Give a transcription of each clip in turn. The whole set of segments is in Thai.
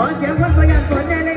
ขอเสียงคนประหยัดสนใจ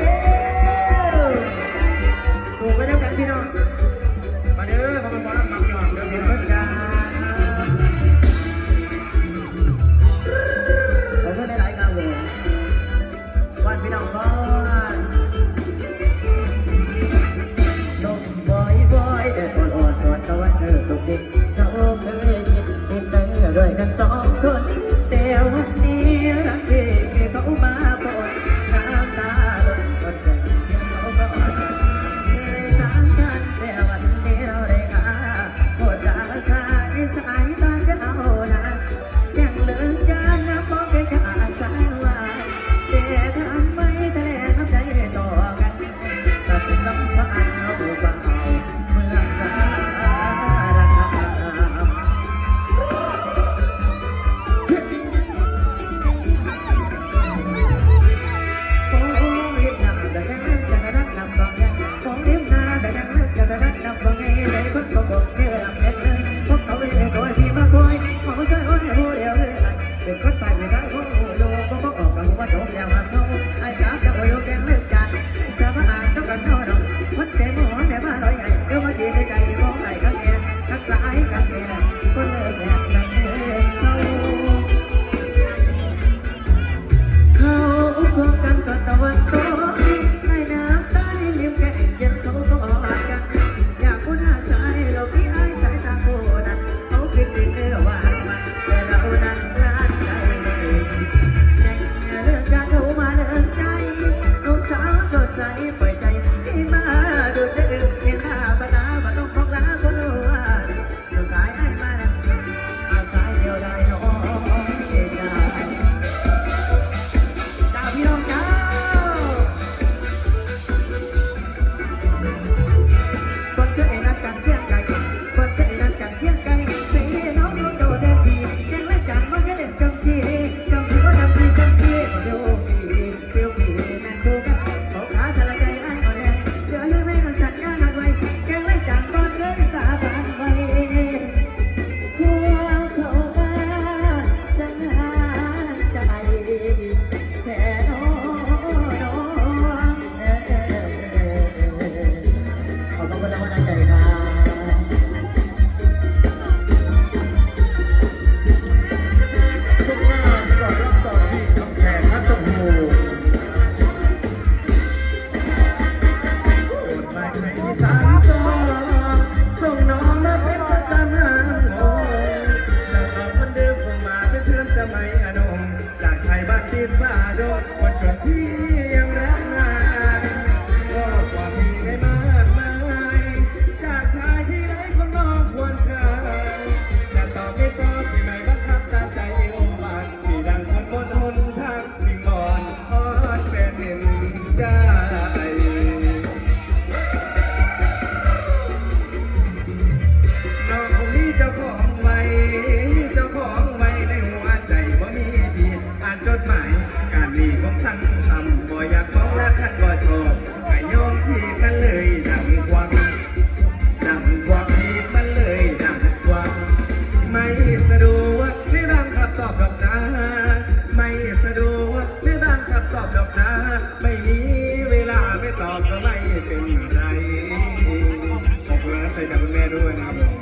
ใจกับแม่ด้วยนะครับ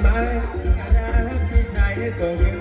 ไหมอนาคตที่ใจตก